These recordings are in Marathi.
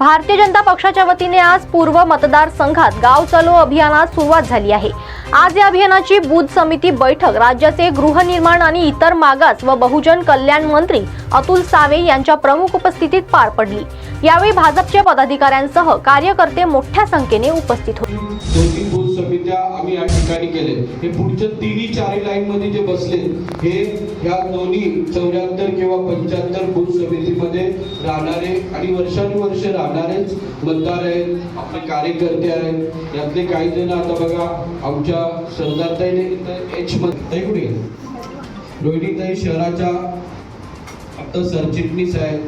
भारतीय जनता पक्षाच्या वतीने आज पूर्व मतदारसंघात गाव चलो अभियानास सुरुवात झाली आहे. आज या अभियानाची बूथ समिती बैठक राज्याचे गृहनिर्माण आणि इतर मागास व बहुजन कल्याण मंत्री अतुल सावे यांच्या प्रमुख उपस्थितीत पार पडली. यावेळी भाजपच्या पदाधिकाऱ्यांसह कार्यकर्ते मोठ्या संख्येने उपस्थित होते. दोन तीन बूथ समित्या आम्ही या ठिकाणी केले हे पुढच्या तिन्ही चारही लाईन मध्ये जे बसले हे या दोन्ही चौऱ्याहत्तर किंवा पंच्याहत्तर बूथ समितीमध्ये राहणारे आणि वर्षानुवर्ष राहणारेच मतदार आहेत आपले कार्यकर्ते आहेत. यातले काही जण आता बघा आमच्या सरदारताईने इथं एच मध्ये कुठे रोहिणीताई शहराच्या आता सरचिटणीस आहेत.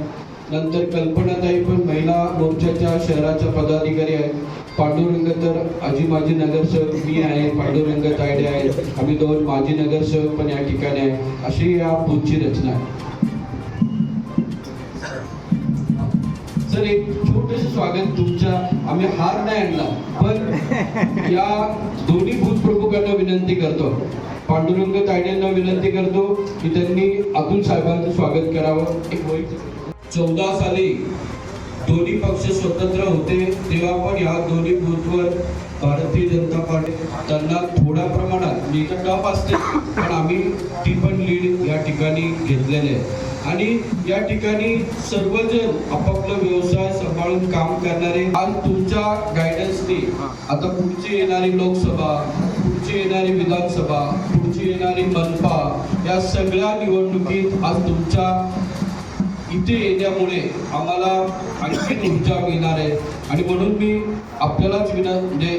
नंतर कल्पनाताई पण महिला मोर्चाच्या शहराच्या पदाधिकारी आहेत. पांडुरंग तर आजी माजी नगरसेवक मी आहे पांडुरंग तायडे आहेत. आम्ही दोन माजी नगरसेवक पण या ठिकाणी आहे. अशी या बूथची रचना आहे. सर एक छोटस स्वागत तुमच्या आम्ही हार नाही आणला पण या दोन्ही बूथ प्रमुखांना विनंती करतो. पांडुरंग तायडेंना विनंती करतो की त्यांनी अतुल साहेबांचं स्वागत करावं. एक चौदा साली दोन्ही पक्ष स्वतंत्र होते तेव्हा पण या दोन्ही बूथवर भारतीय जनता पार्टी त्यांना थोड्या प्रमाणात मी टफ असते पण आम्ही ती पण लीड या ठिकाणी घेतलेले आहे. आणि या ठिकाणी सर्वजण आपापलं सांभाळून काम करणारे आज तुमच्या गायडन्सनी आता पुढची येणारी लोकसभा पुढची येणारी विधानसभा पुढची येणारी मनपा या सगळ्या निवडणुकीत आज तुमच्या इथे येण्यामुळे आम्हाला आणखी ऊर्जा मिळणार आहे. आणि म्हणून मी आपल्यालाच विना म्हणजे